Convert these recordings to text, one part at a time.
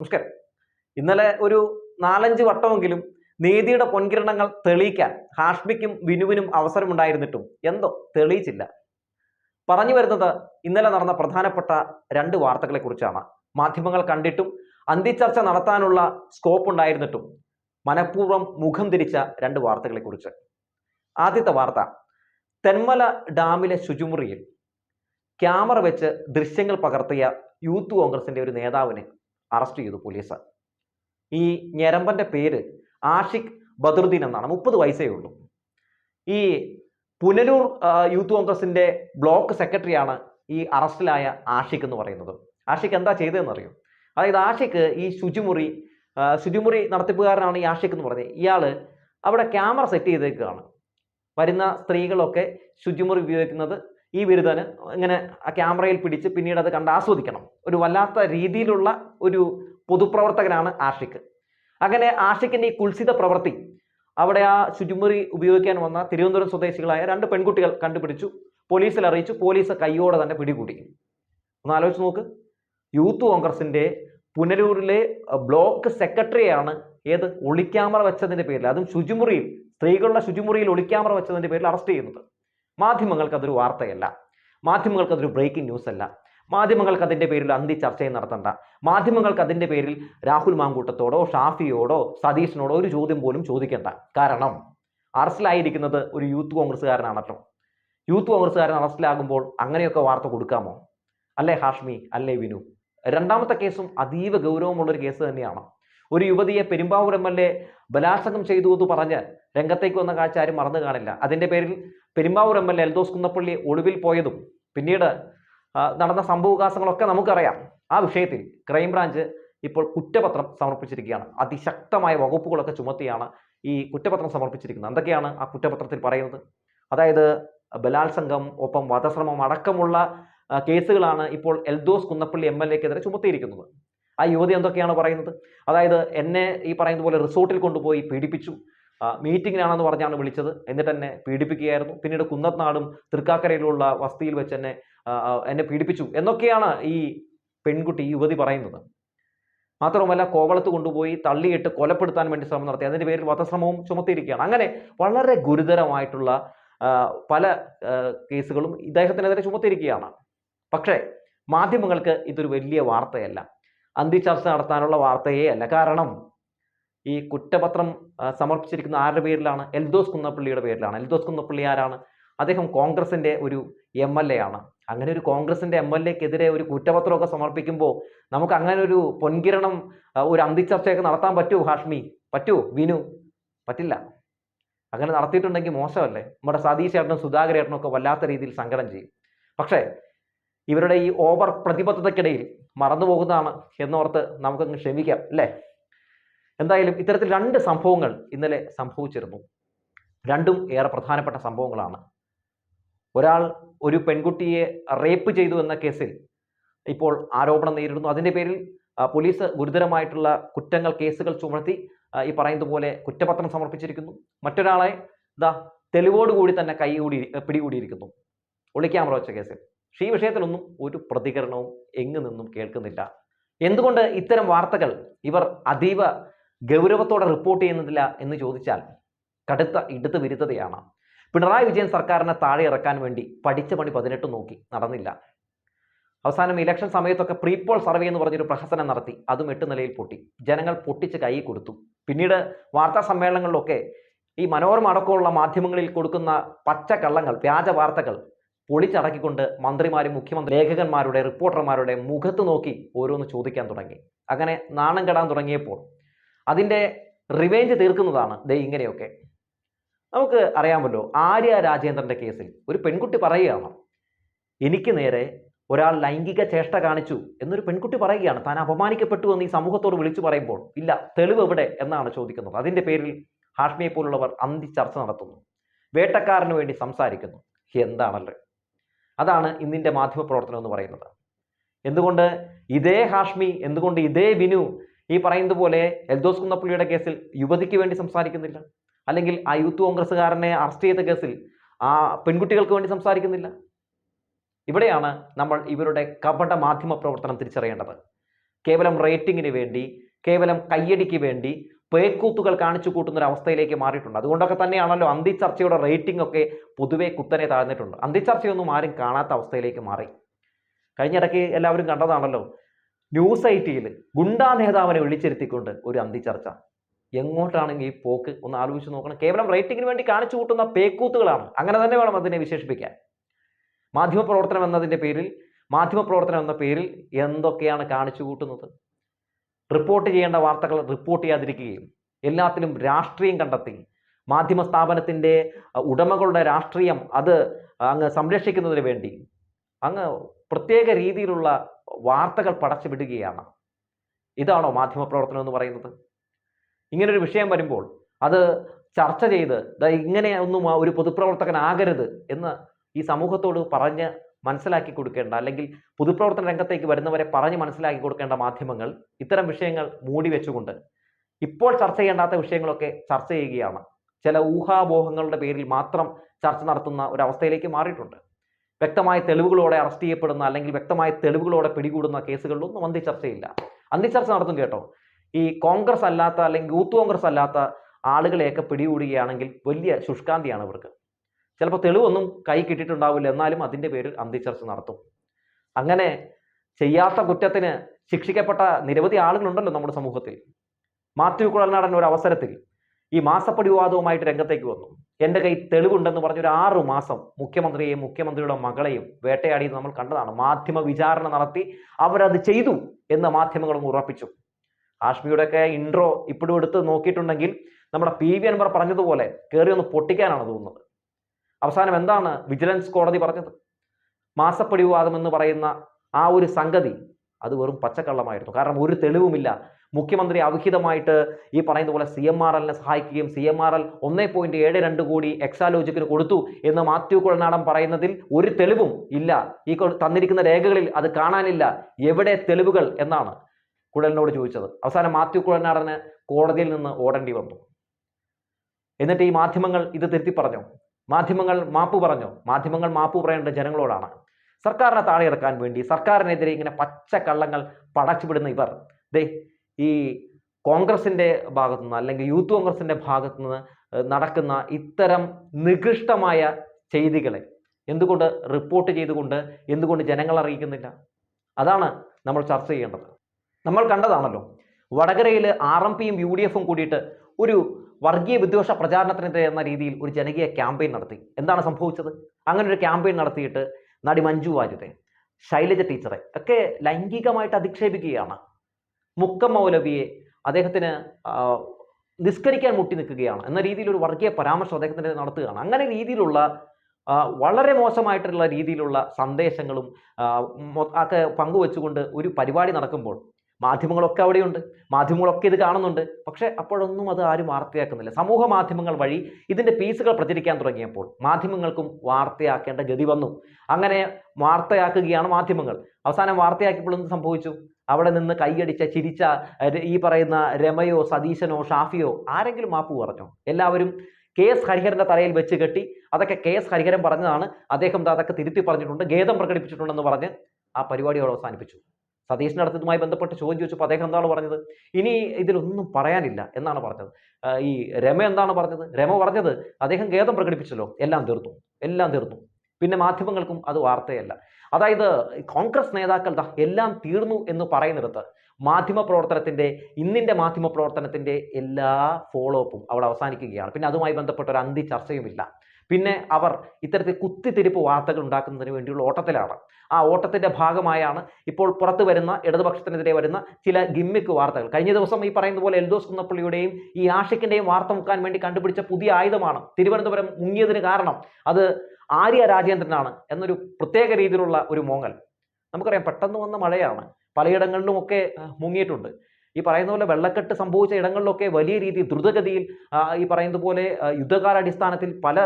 നമസ്കാരം. ഇന്നലെ ഒരു നാലഞ്ച് വട്ടമെങ്കിലും നീതിയുടെ പൊൻകിരണങ്ങൾ തെളിയിക്കാൻ ഹാഷ്മിക്കും വിനുവിനും അവസരമുണ്ടായിരുന്നിട്ടും എന്തോ തെളിയിച്ചില്ല. പറഞ്ഞു വരുന്നത് ഇന്നലെ നടന്ന പ്രധാനപ്പെട്ട രണ്ട് വാർത്തകളെ കുറിച്ചാണ് മാധ്യമങ്ങൾ കണ്ടിട്ടും അന്തിച്ചർച്ച നടത്താനുള്ള സ്കോപ്പ് ഉണ്ടായിരുന്നിട്ടും മനഃപൂർവം മുഖം തിരിച്ച രണ്ട് വാർത്തകളെ കുറിച്ച് ആദ്യത്തെ വാർത്ത തെന്മല ഡാമിലെ ശുചിമുറിയിൽ ക്യാമറ വെച്ച് ദൃശ്യങ്ങൾ പകർത്തിയ യൂത്ത് കോൺഗ്രസിന്റെ ഒരു നേതാവിനെ അറസ്റ്റ് ചെയ്തു പോലീസ്. ഈ ഞരമ്പന്റെ പേര് ആഷിഖ് ബദറുദ്ദീൻ എന്നാണ്. മുപ്പത് വയസ്സേ ഉള്ളൂ. ഈ പുനലൂർ യൂത്ത് കോൺഗ്രസിന്റെ ബ്ലോക്ക് സെക്രട്ടറിയാണ് ഈ അറസ്റ്റിലായ ആഷിഖ് എന്ന് പറയുന്നത്. ആഷിഖ് എന്താ ചെയ്തതെന്ന് അറിയും? അതായത് ആഷിഖ് ഈ ശുചിമുറി ശുചിമുറി നടത്തിപ്പുകാരനാണ് ഈ ആഷിഖ് എന്ന് പറഞ്ഞത് ഇയാൾ അവിടെ ക്യാമറ സെറ്റ് ചെയ്തേക്കുകയാണ്. വരുന്ന സ്ത്രീകളൊക്കെ ശുചിമുറി ഉപയോഗിക്കുന്നത് ഈ ബിരുദന് ഇങ്ങനെ ആ ക്യാമറയിൽ പിടിച്ച് പിന്നീട് അത് കണ്ട് ആസ്വദിക്കണം. ഒരു വല്ലാത്ത രീതിയിലുള്ള ഒരു പൊതുപ്രവർത്തകനാണ് ആഷിഖ്. അങ്ങനെ ആഷിക്കിന്റെ ഈ കുൽസിത പ്രവൃത്തി അവിടെ ആ ശുചിമുറി ഉപയോഗിക്കാൻ വന്ന തിരുവനന്തപുരം സ്വദേശികളായ രണ്ട് പെൺകുട്ടികൾ കണ്ടുപിടിച്ചു. പോലീസിൽ അറിയിച്ചു. പോലീസ് കൈയോടെ തന്നെ പിടികൂടി. ഒന്ന് ആലോചിച്ച് നോക്ക്. യൂത്ത് കോൺഗ്രസിന്റെ പുനലൂരിലെ ബ്ലോക്ക് സെക്രട്ടറിയാണ് ഏത്? ഒളിക്യാമറ വെച്ചതിന്റെ പേരിൽ. അതും ശുചിമുറിയിൽ സ്ത്രീകളുടെ ശുചിമുറിയിൽ ഒളിക്യാമറ വെച്ചതിന്റെ പേരിൽ അറസ്റ്റ് ചെയ്യുന്നത്. മാധ്യമങ്ങൾക്ക് അതൊരു വാർത്തയല്ല. മാധ്യമങ്ങൾക്ക് അതൊരു ബ്രേക്കിംഗ് ന്യൂസ് അല്ല. മാധ്യമങ്ങൾക്ക് അതിന്റെ പേരിൽ അന്തി ചർച്ചയും നടത്തണ്ട. മാധ്യമങ്ങൾക്ക് അതിന്റെ പേരിൽ രാഹുൽ മാങ്കൂട്ടത്തോടോ ഷാഫിയോടോ സതീഷിനോടോ ഒരു ചോദ്യം പോലും ചോദിക്കണ്ട. കാരണം അറസ്റ്റിലായിരിക്കുന്നത് ഒരു യൂത്ത് കോൺഗ്രസ്സുകാരനാണല്ലോ. യൂത്ത് കോൺഗ്രസ്സുകാരൻ അറസ്റ്റിലാകുമ്പോൾ അങ്ങനെയൊക്കെ വാർത്ത കൊടുക്കാമോ? അല്ലേ ഹാഷ്മി? അല്ലേ വിനു? രണ്ടാമത്തെ കേസും അതീവ ഗൗരവമുള്ള ഒരു കേസ് തന്നെയാണ്. ഒരു യുവതിയെ പെരുമ്പാവൂർ എം എൽ എ ബലാത്സംഗം ചെയ്തു എന്ന് പറഞ്ഞ് രംഗത്തേക്ക് വന്ന കാഴ്ച ആരും മറന്നു കാണില്ല. അതിന്റെ പേരിൽ Perumbavoor M L A Eldhose Kunnappilly ഒളിവിൽ പോയതും പിന്നീട് നടന്ന സംഭവവികാസങ്ങളൊക്കെ നമുക്കറിയാം. ആ വിഷയത്തിൽ ക്രൈംബ്രാഞ്ച് ഇപ്പോൾ കുറ്റപത്രം സമർപ്പിച്ചിരിക്കുകയാണ്. അതിശക്തമായ വകുപ്പുകളൊക്കെ ചുമത്തിയാണ് ഈ കുറ്റപത്രം സമർപ്പിച്ചിരിക്കുന്നത്. എന്തൊക്കെയാണ് ആ കുറ്റപത്രത്തിൽ പറയുന്നത്? അതായത് ബലാത്സംഗം ഒപ്പം വധശ്രമം അടക്കമുള്ള കേസുകളാണ് ഇപ്പോൾ എൽദോസ് കുന്നപ്പള്ളി എം എൽ എക്കെതിരെ ചുമത്തിയിരിക്കുന്നത്. ആ യുവതി എന്തൊക്കെയാണ് പറയുന്നത്? അതായത് എന്നെ ഈ പറയുന്ന പോലെ റിസോർട്ടിൽ കൊണ്ടുപോയി പീഡിപ്പിച്ചു. മീറ്റിങ്ങിനാണെന്ന് പറഞ്ഞാണ് വിളിച്ചത്. എന്നിട്ട് എന്നെ പീഡിപ്പിക്കുകയായിരുന്നു. പിന്നീട് കുന്നത്നാടും തൃക്കാക്കരയിലുള്ള വസ്തിയിൽ വെച്ച് എന്നെ എന്നെ പീഡിപ്പിച്ചു എന്നൊക്കെയാണ് ഈ പെൺകുട്ടി ഈ യുവതി പറയുന്നത്. മാത്രവുമല്ല കോവളത്ത് കൊണ്ടുപോയി തള്ളിയിട്ട് കൊലപ്പെടുത്താൻ വേണ്ടി ശ്രമം നടത്തി. അതിന്റെ പേരിൽ വധശ്രമവും ചുമത്തിയിരിക്കുകയാണ്. അങ്ങനെ വളരെ ഗുരുതരമായിട്ടുള്ള പല കേസുകളും ഇദ്ദേഹത്തിനെതിരെ ചുമത്തിയിരിക്കുകയാണ്. പക്ഷേ മാധ്യമങ്ങൾക്ക് ഇതൊരു വലിയ വാർത്തയല്ല. അന്തിച്ചർച്ച നടത്താനുള്ള വാർത്തയേ അല്ല. കാരണം ഈ കുറ്റപത്രം സമർപ്പിച്ചിരിക്കുന്ന ആരുടെ പേരിലാണ്? എൽദോസ് കുന്നപ്പള്ളിയുടെ പേരിലാണ്. എൽദോസ് കുന്നപ്പള്ളി ആരാണ്? അദ്ദേഹം കോൺഗ്രസിന്റെ ഒരു എം എൽ എ ആണ്. അങ്ങനെ ഒരു കോൺഗ്രസിന്റെ എം എൽ എക്കെതിരെ ഒരു കുറ്റപത്രമൊക്കെ സമർപ്പിക്കുമ്പോൾ നമുക്ക് അങ്ങനെ ഒരു പൊൻകിരണം ഒരു അന്തിച്ചർച്ചയൊക്കെ നടത്താൻ പറ്റുമോ ഹാഷ്മി? പറ്റുമോ വിനു? പറ്റില്ല. അങ്ങനെ നടത്തിയിട്ടുണ്ടെങ്കിൽ മോശമല്ലേ? നമ്മുടെ സതീഷ് ഏട്ടനും സുധാകര ഏട്ടനും ഒക്കെ വല്ലാത്ത രീതിയിൽ സങ്കടം ചെയ്യും. പക്ഷേ ഇവരുടെ ഈ ഓവർ പ്രതിബദ്ധതയ്ക്കിടയിൽ മറന്നുപോകുന്നതാണ് എന്നോർത്ത് നമുക്കങ്ങ് ക്ഷമിക്കാം അല്ലേ? എന്തായാലും ഇത്തരത്തിൽ രണ്ട് സംഭവങ്ങൾ ഇന്നലെ സംഭവിച്ചിരുന്നു. രണ്ടും ഏറെ പ്രധാനപ്പെട്ട സംഭവങ്ങളാണ്. ഒരാൾ ഒരു പെൺകുട്ടിയെ റേപ്പ് ചെയ്തു എന്ന കേസിൽ ഇപ്പോൾ ആരോപണം നേരിടുന്നു. അതിന്റെ പേരിൽ പോലീസ് ഗുരുതരമായിട്ടുള്ള കുറ്റങ്ങൾ കേസുകൾ ചുമത്തി ഈ പറയുന്നത് പോലെ കുറ്റപത്രം സമർപ്പിച്ചിരിക്കുന്നു. മറ്റൊരാളെ ഇതാ തെളിവോടുകൂടി തന്നെ കൈകൂടി പിടികൂടിയിരിക്കുന്നു. ഒളിക്യാമറ വെച്ച കേസിൽ. പക്ഷേ ഈ വിഷയത്തിലൊന്നും ഒരു പ്രതികരണവും എങ്ങു നിന്നും കേൾക്കുന്നില്ല. എന്തുകൊണ്ട് ഇത്തരം വാർത്തകൾ ഇവർ അതീവ ഗൗരവത്തോടെ റിപ്പോർട്ട് ചെയ്യുന്നില്ല എന്ന് ചോദിച്ചാൽ കടുത്ത ഇടുത്ത് വിരുദ്ധതയാണ്. പിണറായി വിജയൻ സർക്കാരിനെ താഴെ ഇറക്കാൻ വേണ്ടി പഠിച്ച പണി പതിനെട്ട് നോക്കി നടന്നില്ല. അവസാനം ഇലക്ഷൻ സമയത്തൊക്കെ പ്രീപോൾ സർവേ എന്ന് പറഞ്ഞൊരു പ്രഹസനം നടത്തി. അതും എട്ട് നിലയിൽ പൊട്ടി. ജനങ്ങൾ പൊട്ടിച്ച് കൈ കൊടുത്തു. പിന്നീട് വാർത്താ സമ്മേളനങ്ങളിലൊക്കെ ഈ മനോരമ അടക്കമുള്ള മാധ്യമങ്ങളിൽ കൊടുക്കുന്ന പച്ചക്കള്ളങ്ങൾ വ്യാജ വാർത്തകൾ പൊളിച്ചടക്കിക്കൊണ്ട് മന്ത്രിമാരും മുഖ്യമന്ത്രി ലേഖകന്മാരുടെ റിപ്പോർട്ടർമാരുടെ മുഖത്ത് നോക്കി ഓരോന്ന് ചോദിക്കാൻ തുടങ്ങി. അങ്ങനെ നാണം കെടാൻ തുടങ്ങിയപ്പോൾ അതിന്റെ റിവേഞ്ച് തീർക്കുന്നതാണ്. ദേ ഇങ്ങനെയൊക്കെ. നമുക്ക് അറിയാമല്ലോ ആര്യ രാജേന്ദ്രന്റെ കേസിൽ ഒരു പെൺകുട്ടി പറയുകയാണ് എനിക്ക് നേരെ ഒരാൾ ലൈംഗിക ചേഷ്ട കാണിച്ചു എന്നൊരു പെൺകുട്ടി പറയുകയാണ്. താൻ അപമാനിക്കപ്പെട്ടു എന്ന് ഈ സമൂഹത്തോട് വിളിച്ചു പറയുമ്പോൾ ഇല്ല തെളിവ് എവിടെ? എന്നാണ് ചോദിക്കുന്നത്. അതിന്റെ പേരിൽ ഹാഷ്മിയെ പോലുള്ളവർ അന്തി ചർച്ച നടത്തുന്നു. വേട്ടക്കാരന് വേണ്ടി സംസാരിക്കുന്നു. എന്താണല്ലേ? അതാണ് ഇന്നിന്റെ മാധ്യമ പ്രവർത്തനം എന്ന് പറയുന്നത്. എന്തുകൊണ്ട് ഇതേ ഹാഷ്മി എന്തുകൊണ്ട് ഇതേ വിനു ഈ പറയുന്നത് പോലെ എൽദോസ് കുന്നപ്പള്ളിയുടെ കേസിൽ യുവതിക്ക് വേണ്ടി സംസാരിക്കുന്നില്ല. അല്ലെങ്കിൽ ആ യൂത്ത് കോൺഗ്രസ്സുകാരനെ അറസ്റ്റ് ചെയ്ത കേസിൽ ആ പെൺകുട്ടികൾക്ക് വേണ്ടി സംസാരിക്കുന്നില്ല. ഇവിടെയാണ് നമ്മൾ ഇവരുടെ കപട മാധ്യമ പ്രവർത്തനം തിരിച്ചറിയേണ്ടത്. കേവലം റേറ്റിങ്ങിന് വേണ്ടി കേവലം കയ്യടിക്ക് വേണ്ടി പേക്കൂത്തുകൾ കാണിച്ചു കൂട്ടുന്ന ഒരു അവസ്ഥയിലേക്ക് മാറിയിട്ടുണ്ട്. അതുകൊണ്ടൊക്കെ തന്നെയാണല്ലോ അന്തി ചർച്ചയുടെ റേറ്റിംഗ് ഒക്കെ പൊതുവെ കുത്തനെ താഴ്ന്നിട്ടുണ്ട്. അന്തി ചർച്ചയൊന്നും ആരും കാണാത്ത അവസ്ഥയിലേക്ക് മാറി. കഴിഞ്ഞിടയ്ക്ക് എല്ലാവരും കണ്ടതാണല്ലോ ന്യൂസ് ഐറ്റിയിൽ ഗുണ്ടാ നേതാവിനെ വിളിച്ചിരുത്തിക്കൊണ്ട് ഒരു അന്തിച്ചർച്ച എങ്ങോട്ടാണെങ്കിൽ ഈ പോക്ക്? ഒന്ന് ആലോചിച്ച് നോക്കണം. കേവലം റേറ്റിംഗിന് വേണ്ടി കാണിച്ചു കൂട്ടുന്ന പേക്കൂത്തുകളാണ്. അങ്ങനെ തന്നെ വേണം അതിനെ വിശേഷിപ്പിക്കാൻ. മാധ്യമപ്രവർത്തനം എന്നതിന്റെ പേരിൽ മാധ്യമപ്രവർത്തനം എന്ന പേരിൽ എന്തൊക്കെയാണ് കാണിച്ചു കൂട്ടുന്നത്? റിപ്പോർട്ട് ചെയ്യേണ്ട വാർത്തകൾ റിപ്പോർട്ട് ചെയ്യാതിരിക്കുകയും എല്ലാത്തിലും രാഷ്ട്രീയം കണ്ടെത്തി മാധ്യമ സ്ഥാപനത്തിന്റെ ഉടമകളുടെ രാഷ്ട്രീയം അത് അങ്ങ് സംരക്ഷിക്കുന്നതിന് വേണ്ടി അങ്ങ് പ്രത്യേക രീതിയിലുള്ള വാർത്തകൾ പടച്ചു വിടുകയാണ് ഇതാണോ മാധ്യമപ്രവർത്തനം എന്ന് പറയുന്നത്? ഇങ്ങനൊരു വിഷയം വരുമ്പോൾ അത് ചർച്ച ചെയ്ത് ഇങ്ങനെ ഒന്നും ഒരു ഒരു പൊതുപ്രവർത്തകനാകരുത് എന്ന് ഈ സമൂഹത്തോട് പറഞ്ഞ് മനസ്സിലാക്കി കൊടുക്കേണ്ട അല്ലെങ്കിൽ പൊതുപ്രവർത്തന രംഗത്തേക്ക് വരുന്നവരെ പറഞ്ഞ് മനസ്സിലാക്കി കൊടുക്കേണ്ട മാധ്യമങ്ങൾ ഇത്തരം വിഷയങ്ങൾ മൂടി വെച്ചുകൊണ്ട് ഇപ്പോൾ ചർച്ച ചെയ്യേണ്ടാത്ത വിഷയങ്ങളൊക്കെ ചർച്ച ചെയ്യുകയാണ്. ചില ഊഹാപോഹങ്ങളുടെ പേരിൽ മാത്രം ചർച്ച നടത്തുന്ന ഒരവസ്ഥയിലേക്ക് മാറിയിട്ടുണ്ട്. വ്യക്തമായ തെളിവുകളോടെ അറസ്റ്റ് ചെയ്യപ്പെടുന്ന അല്ലെങ്കിൽ വ്യക്തമായ തെളിവുകളോടെ പിടികൂടുന്ന കേസുകളിലൊന്നും അന്തി ചർച്ചയില്ല. അന്തി ചർച്ച നടത്തും കേട്ടോ. ഈ കോൺഗ്രസ് അല്ലാത്ത അല്ലെങ്കിൽ യൂത്ത് കോൺഗ്രസ് അല്ലാത്ത ആളുകളെയൊക്കെ പിടികൂടുകയാണെങ്കിൽ വലിയ ശുഷ്കാന്തിയാണ് ഇവർക്ക്. ചിലപ്പോൾ തെളിവൊന്നും കൈ കിട്ടിയിട്ടുണ്ടാവില്ല. എന്നാലും അതിന്റെ പേരിൽ അന്തി ചർച്ച നടത്തും. അങ്ങനെ ചെയ്യാത്ത കുറ്റത്തിന് ശിക്ഷിക്കപ്പെട്ട നിരവധി ആളുകളുണ്ടല്ലോ നമ്മുടെ സമൂഹത്തിൽ. മാത്യു കുഴൽനാടൻ ഒരു അവസരത്തിൽ ഈ മാസപ്പടി വിവാദവുമായിട്ട് രംഗത്തേക്ക് വന്നു. എന്റെ കൈ തെളിവുണ്ടെന്ന് പറഞ്ഞ ഒരു ആറു മാസം മുഖ്യമന്ത്രിയെയും മുഖ്യമന്ത്രിയുടെ മകളെയും വേട്ടയാടിയത് നമ്മൾ കണ്ടതാണ്. മാധ്യമ വിചാരണ നടത്തി അവരത് ചെയ്തു എന്ന് മാധ്യമങ്ങളും ഉറപ്പിച്ചു. ആഷ്മിയുടെയൊക്കെ ഇൻട്രോ ഇപ്പോഴും എടുത്ത് നോക്കിയിട്ടുണ്ടെങ്കിൽ നമ്മുടെ പി വി അൻവർ പറഞ്ഞതുപോലെ കയറി ഒന്ന് പൊട്ടിക്കാനാണ് തോന്നുന്നത്. അവസാനം എന്താണ് വിജിലൻസ് കോടതി പറഞ്ഞത്? മാസപ്പടിവാദം എന്ന് പറയുന്ന ആ ഒരു സംഗതി അത് വെറും പച്ചക്കള്ളമായിരുന്നു. കാരണം ഒരു തെളിവുമില്ല. മുഖ്യമന്ത്രി അവിഹിതമായിട്ട് ഈ പറയുന്ന പോലെ സി എം ആർ എല്ലിനെ സഹായിക്കുകയും സി എം ആർ എൽ ഒന്നേ പോയിന്റ് ഏഴ് രണ്ട് കോടി എക്സാലോജിക്കിന് കൊടുത്തു എന്ന് മാത്യു കുഴനാടൻ പറയുന്നതിൽ ഒരു തെളിവും ഇല്ല. ഈ തന്നിരിക്കുന്ന രേഖകളിൽ അത് കാണാനില്ല. എവിടെ തെളിവുകൾ എന്നാണ് കുഴലിനോട് ചോദിച്ചത്. അവസാനം മാത്യു കുഴനാടന് കോടതിയിൽ നിന്ന് ഓടേണ്ടി വന്നു. എന്നിട്ട് ഈ മാധ്യമങ്ങൾ ഇത് തിരുത്തി പറഞ്ഞു. മാധ്യമങ്ങൾ മാപ്പ് പറഞ്ഞു. മാധ്യമങ്ങൾ മാപ്പ് പറയേണ്ടത് ജനങ്ങളോടാണ്. സർക്കാരിനെ താഴെ ഇറക്കാൻ വേണ്ടി സർക്കാരിനെതിരെ ഇങ്ങനെ പച്ച കള്ളങ്ങൾ പടച്ചുവിടുന്ന ഇവർ. ദേ ഈ കോൺഗ്രസിന്റെ ഭാഗത്തു നിന്ന് അല്ലെങ്കിൽ യൂത്ത് കോൺഗ്രസിന്റെ ഭാഗത്തു നിന്ന് നടക്കുന്ന ഇത്തരം നികൃഷ്ടമായ ചെയ്തികളെ എന്തുകൊണ്ട് റിപ്പോർട്ട് ചെയ്തുകൊണ്ട് എന്തുകൊണ്ട് ജനങ്ങൾ അറിയിക്കുന്നില്ല? അതാണ് നമ്മൾ ചർച്ച ചെയ്യേണ്ടത്. നമ്മൾ കണ്ടതാണല്ലോ വടകരയിൽ ആർ എം പിയും യു ഡി എഫും കൂടിയിട്ട് ഒരു വർഗീയ വിദ്വേഷ പ്രചാരണത്തിനെതിരെ എന്ന രീതിയിൽ ഒരു ജനകീയ ക്യാമ്പയിൻ നടത്തി. എന്താണ് സംഭവിച്ചത്? അങ്ങനെ ഒരു ക്യാമ്പയിൻ നടത്തിയിട്ട് നടി മഞ്ജു വാര്യരെ ശൈലജ ടീച്ചറെ ഒക്കെ ലൈംഗികമായിട്ട് അധിക്ഷേപിക്കുകയാണ്. മുക്കം മൗലവിയെ അദ്ദേഹത്തിന് നിസ്കരിക്കാൻ മുട്ടി നിൽക്കുകയാണ് എന്ന രീതിയിൽ ഒരു വർഗീയ പരാമർശം അദ്ദേഹത്തിന് നടത്തുകയാണ്. അങ്ങനെ രീതിയിലുള്ള വളരെ മോശമായിട്ടുള്ള രീതിയിലുള്ള സന്ദേശങ്ങളും ഒക്കെ പങ്കുവെച്ചുകൊണ്ട് ഒരു പരിപാടി നടക്കുമ്പോൾ മാധ്യമങ്ങളൊക്കെ അവിടെയുണ്ട്. മാധ്യമങ്ങളൊക്കെ ഇത് കാണുന്നുണ്ട്. പക്ഷേ അപ്പോഴൊന്നും അത് ആരും വാർത്തയാക്കുന്നില്ല. സമൂഹ മാധ്യമങ്ങൾ വഴി ഇതിന്റെ പീസുകൾ പ്രചരിക്കാൻ തുടങ്ങിയപ്പോൾ മാധ്യമങ്ങൾക്കും വാർത്തയാക്കേണ്ട ഗതി വന്നു. അങ്ങനെ വാർത്തയാക്കുകയാണ് മാധ്യമങ്ങൾ. അവസാനം വാർത്തയാക്കിയപ്പോൾ എന്ത് സംഭവിച്ചു? അവിടെ നിന്ന് കൈയടിച്ച ചിരിച്ച ഈ പറയുന്ന രമയോ സതീശനോ ഷാഫിയോ ആരെങ്കിലും മാപ്പ് പറഞ്ഞു? എല്ലാവരും കെ എസ് ഹരിഹരന്റെ തലയിൽ വെച്ച് കെട്ടി അതൊക്കെ കെ എസ് ഹരിഹരൻ പറഞ്ഞതാണ്. അദ്ദേഹം അതൊക്കെ തിരുത്തി പറഞ്ഞിട്ടുണ്ട്. ഖേദം പ്രകടിപ്പിച്ചിട്ടുണ്ടെന്ന് പറഞ്ഞ് ആ പരിപാടിയോട് അവസാനിപ്പിച്ചു. സതീഷിന്റെ അടുത്ത് ഇതുമായി ബന്ധപ്പെട്ട് ചോദ്യം ചോദിച്ചപ്പോൾ അദ്ദേഹം എന്താണ് പറഞ്ഞത്? ഇനി ഇതിലൊന്നും പറയാനില്ല എന്നാണ് പറഞ്ഞത്. ഈ രമ എന്താണ് പറഞ്ഞത്? രമ പറഞ്ഞത് അദ്ദേഹം ഖേദം പ്രകടിപ്പിച്ചല്ലോ. എല്ലാം തീർന്നു എല്ലാം തീർന്നു പിന്നെ മാധ്യമങ്ങൾക്കും അത് വാർത്തയല്ല. അതായത് കോൺഗ്രസ് നേതാക്കൾ എല്ലാം തീർന്നു എന്ന് പറയുന്നിടത്ത് മാധ്യമ പ്രവർത്തനത്തിന്റെ ഇന്നിന്റെ മാധ്യമ പ്രവർത്തനത്തിന്റെ എല്ലാ ഫോളോ അപ്പും അവിടെ അവസാനിക്കുകയാണ്. പിന്നെ അതുമായി ബന്ധപ്പെട്ട ഒരു അന്തി ചർച്ചയുമില്ല പിന്നെ അവർ ഇത്തരത്തിൽ കുത്തിത്തിരിപ്പ് വാർത്തകൾ ഉണ്ടാക്കുന്നതിന് വേണ്ടിയുള്ള ഓട്ടത്തിലാണ്. ആ ഓട്ടത്തിന്റെ ഭാഗമായാണ് ഇപ്പോൾ പുറത്തു വരുന്ന ഇടതുപക്ഷത്തിനെതിരെ വരുന്ന ചില ഗിമ്മിക്ക് വാർത്തകൾ. കഴിഞ്ഞ ദിവസം ഈ പറയുന്ന പോലെ എൽദോസ് കുന്നപ്പള്ളിയുടെയും ഈ ആഷിക്കിന്റെയും വാർത്ത മുക്കാൻ വേണ്ടി കണ്ടുപിടിച്ച പുതിയ ആയുധമാണ്. തിരുവനന്തപുരം മുങ്ങിയതിന് കാരണം അത് ആര്യ രാജേന്ദ്രനാണ് എന്നൊരു പ്രത്യേക രീതിയിലുള്ള ഒരു മോങ്ങൽ. നമുക്കറിയാം പെട്ടെന്ന് വന്ന മഴയാണ്. പലയിടങ്ങളിലുമൊക്കെ മുങ്ങിയിട്ടുണ്ട്. ഈ പറയുന്ന പോലെ വെള്ളക്കെട്ട് സംഭവിച്ച ഇടങ്ങളിലൊക്കെ വലിയ രീതിയിൽ ദ്രുതഗതിയിൽ ഈ പറയുന്നത് പോലെ യുദ്ധകാലാടിസ്ഥാനത്തിൽ പല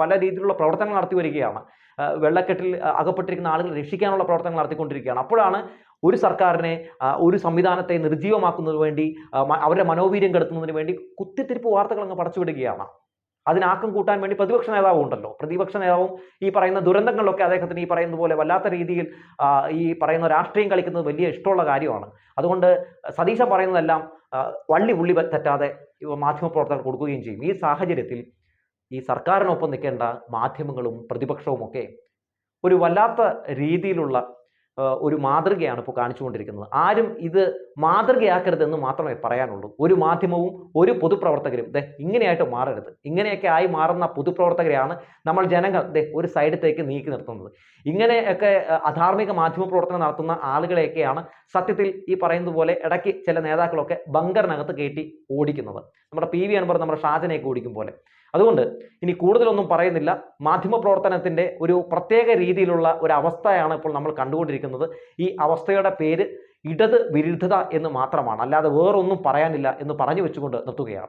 പല രീതിയിലുള്ള പ്രവർത്തനങ്ങൾ നടത്തി വരികയാണ്. വെള്ളക്കെട്ടിൽ അകപ്പെട്ടിരിക്കുന്ന ആളുകൾ രക്ഷിക്കാനുള്ള പ്രവർത്തനങ്ങൾ നടത്തിക്കൊണ്ടിരിക്കുകയാണ്. അപ്പോഴാണ് ഒരു സർക്കാരിനെ ഒരു സംവിധാനത്തെ നിർജീവമാക്കുന്നതിന് വേണ്ടി അവരുടെ മനോവീര്യം കെടുത്തുന്നതിന് വേണ്ടി കുത്തിത്തിരിപ്പ് വാർത്തകൾ അങ്ങ് പടച്ചുവിടുകയാണ്. അതിനാക്കം കൂട്ടാൻ വേണ്ടി പ്രതിപക്ഷ നേതാവും ഉണ്ടല്ലോ. പ്രതിപക്ഷ നേതാവും ഈ പറയുന്ന ദുരന്തങ്ങളിലൊക്കെ അദ്ദേഹത്തിന് ഈ പറയുന്ന പോലെ വല്ലാത്ത രീതിയിൽ ഈ പറയുന്ന രാഷ്ട്രീയം കളിക്കുന്നത് വലിയ ഇഷ്ടമുള്ള കാര്യമാണ്. അതുകൊണ്ട് സതീശൻ പറയുന്നതെല്ലാം വള്ളി ഉള്ളി തെറ്റാതെ മാധ്യമപ്രവർത്തകർ കൊടുക്കുകയും ചെയ്യും. ഈ സാഹചര്യത്തിൽ ഈ സർക്കാരിനൊപ്പം നിൽക്കേണ്ട മാധ്യമങ്ങളും പ്രതിപക്ഷവും ഒക്കെ ഒരു വല്ലാത്ത രീതിയിലുള്ള ഒരു മാതൃകയാണ് ഇപ്പോൾ കാണിച്ചുകൊണ്ടിരിക്കുന്നത്. ആരും ഇത് മാതൃകയാക്കരുതെന്ന് മാത്രമേ പറയാനുള്ളൂ. ഒരു മാധ്യമവും ഒരു പൊതുപ്രവർത്തകരും ദേ ഇങ്ങനെയായിട്ട് മാറരുത്. ഇങ്ങനെയൊക്കെ ആയി മാറുന്ന പൊതുപ്രവർത്തകരെയാണ് നമ്മൾ ജനങ്ങൾ ദേ ഒരു സൈഡത്തേക്ക് നീക്കി നിർത്തുന്നത്. ഇങ്ങനെയൊക്കെ അധാർമിക മാധ്യമ പ്രവർത്തനം നടത്തുന്ന ആളുകളെയൊക്കെയാണ് സത്യത്തിൽ ഈ പറയുന്നത് പോലെ ഇടയ്ക്ക് ചില നേതാക്കളൊക്കെ ബങ്കറിനകത്ത് കയറ്റി ഓടിക്കുന്നത്. നമ്മുടെ പി വി അൻവർ നമ്മുടെ ഷാജനെയൊക്കെ ഓടിക്കും പോലെ. അതുകൊണ്ട് ഇനി കൂടുതലൊന്നും പറയുന്നില്ല. മാധ്യമ പ്രവർത്തനത്തിന്റെ ഒരു പ്രത്യേക രീതിയിലുള്ള ഒരു അവസ്ഥയാണ് ഇപ്പോൾ നമ്മൾ കണ്ടുകൊണ്ടിരിക്കുന്നത്. ഈ അവസ്ഥയുടെ പേര് ഇടത് വിരുദ്ധത എന്ന് മാത്രമാണ്. അല്ലാതെ വേറൊന്നും പറയാനില്ല എന്ന് പറഞ്ഞു വെച്ചുകൊണ്ട് നിർത്തുകയാണ്.